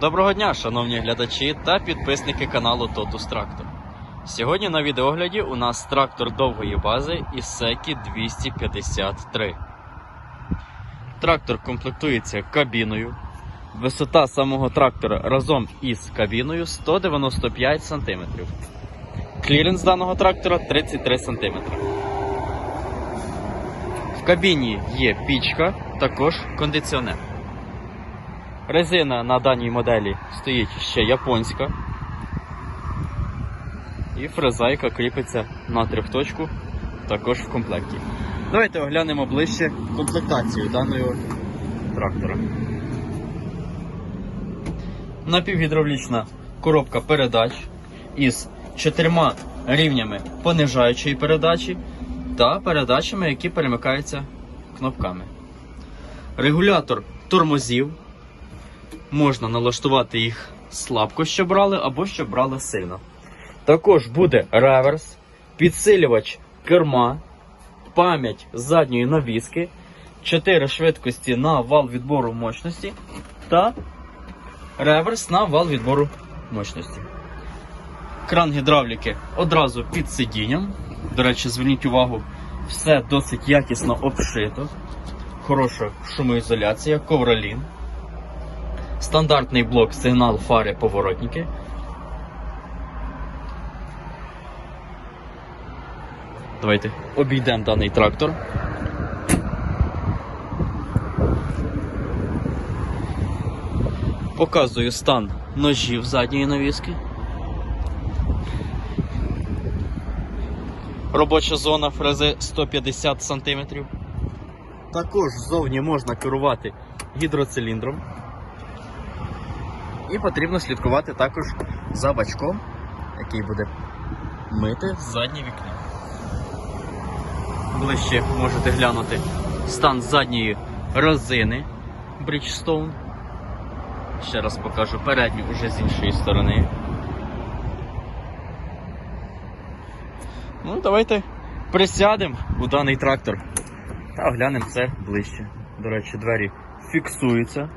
Доброго дня, шановні глядачі та підписники каналу Totus Tractor. Сьогодні на відеогляді у нас трактор довгої бази Isseki 253. Трактор комплектується кабіною. Висота самого трактора разом із кабіною 195 см. Кліренс даного трактора 33 см. В кабіні є пічка, також кондиціонер. Резина на даній моделі стоїть ще японська. І фреза, яка кріпиться на трьохточку, також в комплекті. Давайте оглянемо ближче комплектацію даного трактора. Напівгідравлічна коробка передач із чотирма рівнями понижаючої передачі та передачами, які перемикаються кнопками. Регулятор тормозів можна налаштувати їх слабко, щоб брали, або щоб брали сильно. Також буде реверс, підсилювач керма, пам'ять задньої навіски, 4 швидкості на вал відбору мощності та реверс на вал відбору мощності. Кран гідравліки одразу під сидінням. До речі, зверніть увагу, все досить якісно обшито. Хороша шумоізоляція, ковролін. Стандартний блок сигнал фари поворотники. Давайте обійдемо даний трактор. Показую стан ножів задньої навіски. Робоча зона фрези 150 см. Також ззовні можна керувати гідроциліндром. І потрібно слідкувати також за бачком, який буде мити заднє вікно. Ближче можете глянути стан задньої резини Bridgestone. Ще раз покажу передню уже з іншої сторони. Ну, давайте присядемо у даний трактор та оглянемо це ближче. До речі, двері фіксуються.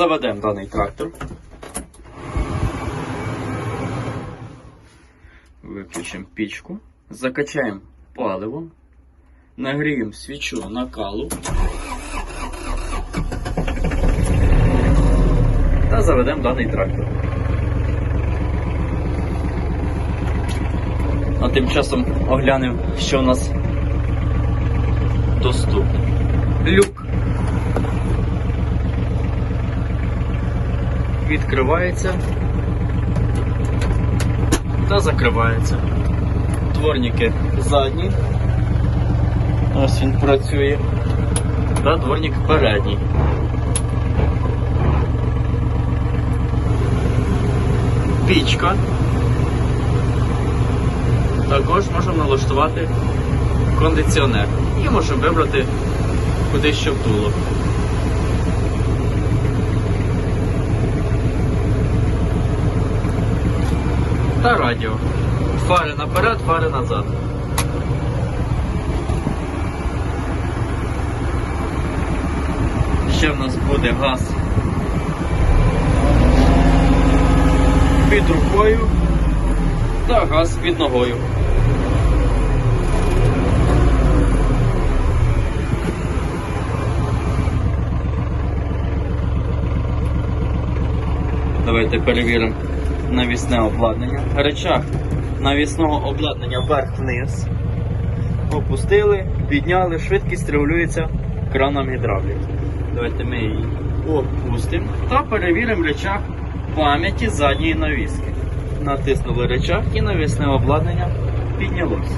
Заведемо даний трактор. Виключимо пічку, закачаємо паливо, нагріємо свічу накалу та заведемо даний трактор. А тим часом оглянемо, що у нас доступно. Люк відкривається та закривається. Дворники задні. Ось він працює. Та дворник передній. Пічка. Також можемо налаштувати кондиціонер. І можемо вибрати куди що вдуло. Та радіо. Фари наперед, фари назад. Ще в нас буде газ під рукою та газ під ногою. Давайте перевіримо навісне обладнання. Речах навісного обладнання вверх-вниз. Опустили, підняли, швидкість регулюється краном гідравліки. Давайте ми її опустимо та перевіримо речах пам'яті задньої навіски. Натиснули речах і навісне обладнання піднялося.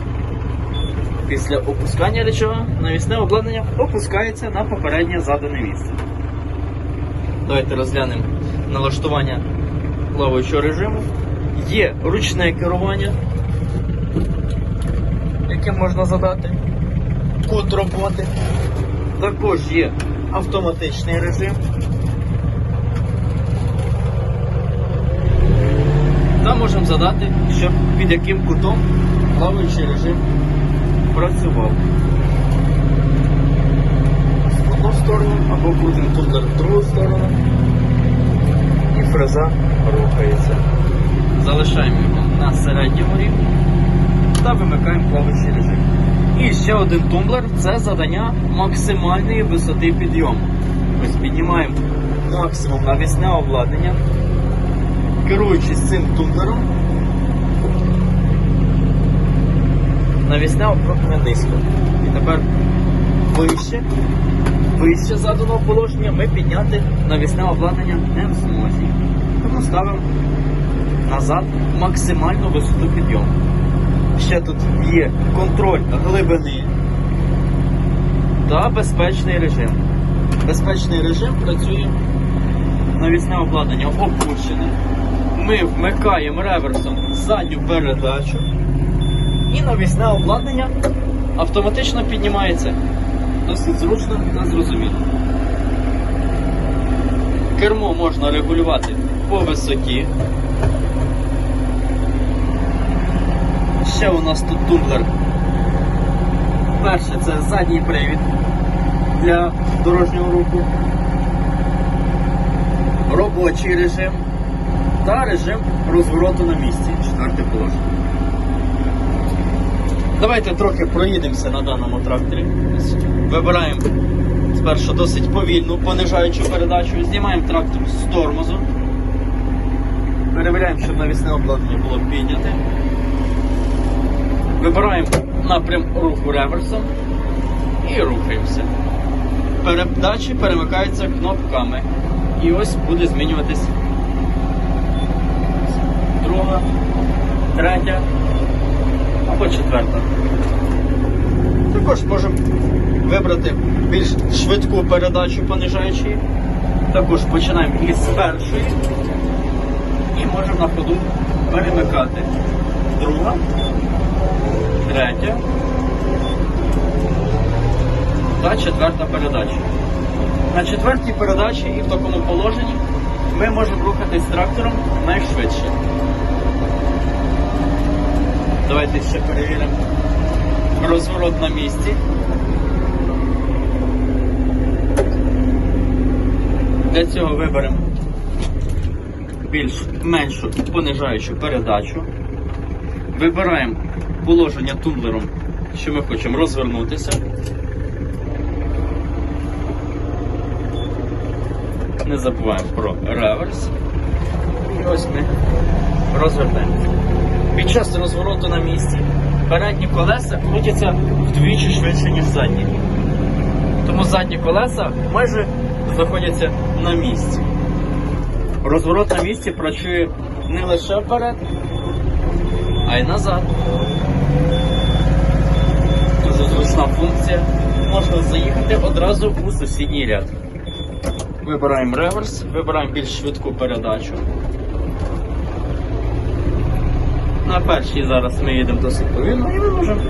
Після опускання речага навісне обладнання опускається на попереднє задане місце. Давайте розглянемо налаштування плаваючого режиму. Є ручне керування, яке можна задати, код роботи. Також є автоматичний режим. Там можемо задати, щоб під яким кутом плаваючий режим працював. в одну сторону або крутим тут другу сторону. І фреза рухається. Залишаємо його на середньому рівні та вимикаємо плаваючий режим. І ще один тумблер це задання максимальної висоти підйому. Ось піднімаємо максимум навісне обладнання, керуючись цим тумблером. Навісне обладнання низько. І тепер вище, вище заданого положення ми підняти навісне обладнання не в змозі. Тому ставимо назад максимальну висоту підйому. Ще тут є контроль глибини та безпечний режим. Безпечний режим працює навісне обладнання опущене. Ми вмикаємо реверсом задню передачу і навісне обладнання автоматично піднімається. Досить зручно та зрозуміло. Кермо можна регулювати по висоті. Ще у нас тут тумблер. Перше це задній привід для дорожнього руху, робочий режим та режим розвороту на місці. Четверте положення. Давайте трохи проїдемося на даному тракторі. Вибираємо спершу досить повільну понижаючу передачу, знімаємо трактор з тормозу. Перевіряємо, щоб навісне обладнання було підняте. Вибираємо напрям руху реверсом і рухаємося. Передачі перемикаються кнопками. І ось буде змінюватись друга, третя або четверта. Також можемо вибрати більш швидку передачу понижаючої. Також починаємо із першої і можемо на ходу перемикати. Друга, третя та четверта передача. На четвертій передачі і в такому положенні ми можемо рухатись трактором найшвидше. Давайте ще перевіримо розворот на місці. Для цього виберемо більш меншу понижаючу передачу. Вибираємо положення тумблером, що ми хочемо розвернутися. Не забуваємо про реверс. І ось ми розвертаємося. Під час розвороту на місці передні колеса крутяться вдвічі швидше, ніж задні. Тому задні колеса майже знаходяться на місці. Розворот на місці працює не лише вперед, а й назад. Дуже зручна функція. Можна заїхати одразу у сусідній ряд. Вибираємо реверс, вибираємо більш швидку передачу. На першій зараз ми їдемо досить повільно і ми можемо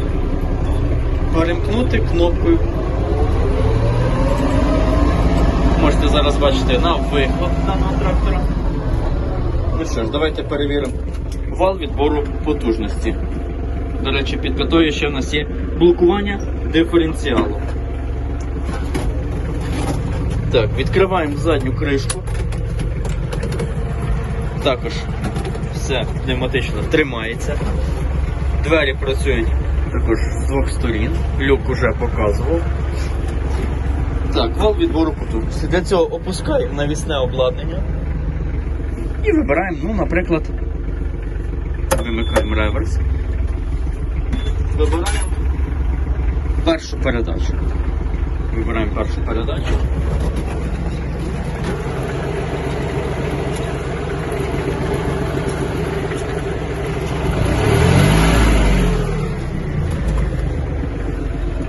перемкнути кнопкою. Можете зараз бачити на вихлоп даного трактора. Ну що ж, давайте перевіримо вал відбору потужності. До речі, під п'ятою ще в нас є блокування диференціалу. Так, відкриваємо задню кришку. Також все пневматично тримається. Двері працюють також з двох сторін. Люк уже показував. Так, вал відбору потужності. Для цього опускаємо навісне обладнання і вибираємо, ну, наприклад, вимикаємо реверс. Вибираємо першу передачу. Вибираємо першу передачу.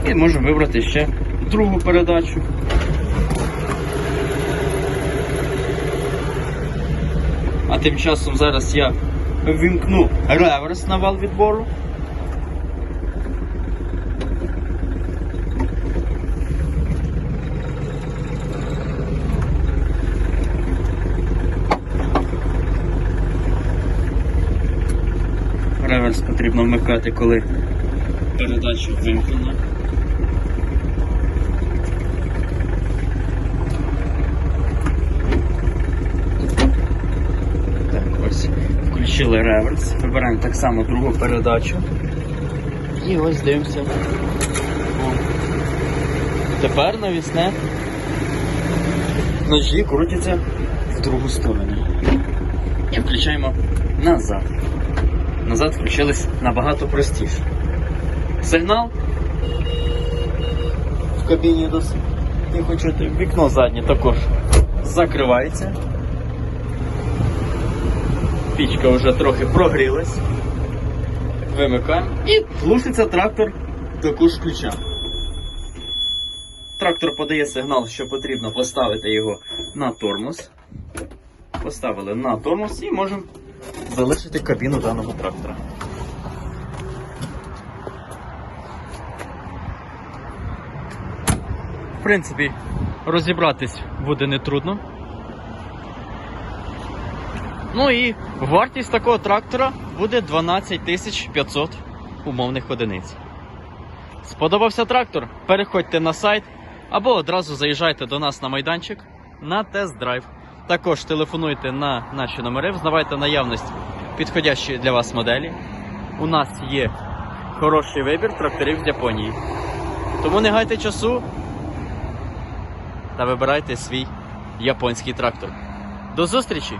І можемо вибрати ще другу передачу. А тим часом зараз я ввімкну реверс на вал відбору. Реверс потрібно вмикати, коли Передачу вимкнена. Так, ось Включили реверс, вибираємо так само другу передачу і ось дивимося. Тепер навісне ножі крутяться в другу сторону. І включаємо назад. Назад включились набагато простіше. Сигнал в кабіні досить. Тихо чути. Вікно заднє також закривається. Пічка вже трохи прогрілась. Вимикаємо і глушиться трактор також ключа. Трактор подає сигнал, що потрібно поставити його на тормоз. Поставили на тормоз і можемо залишити кабіну даного трактора. Принципі, розібратись буде нетрудно. Ну і вартість такого трактора буде 12 500 умовних одиниць. Сподобався трактор? Переходьте на сайт або одразу заїжджайте до нас на майданчик на тест-драйв. Також телефонуйте на наші номери, взнавайте наявність підходящої для вас моделі. У нас є хороший вибір тракторів з Японії. Тому не гайте часу та вибирайте свій японський трактор. До зустрічі!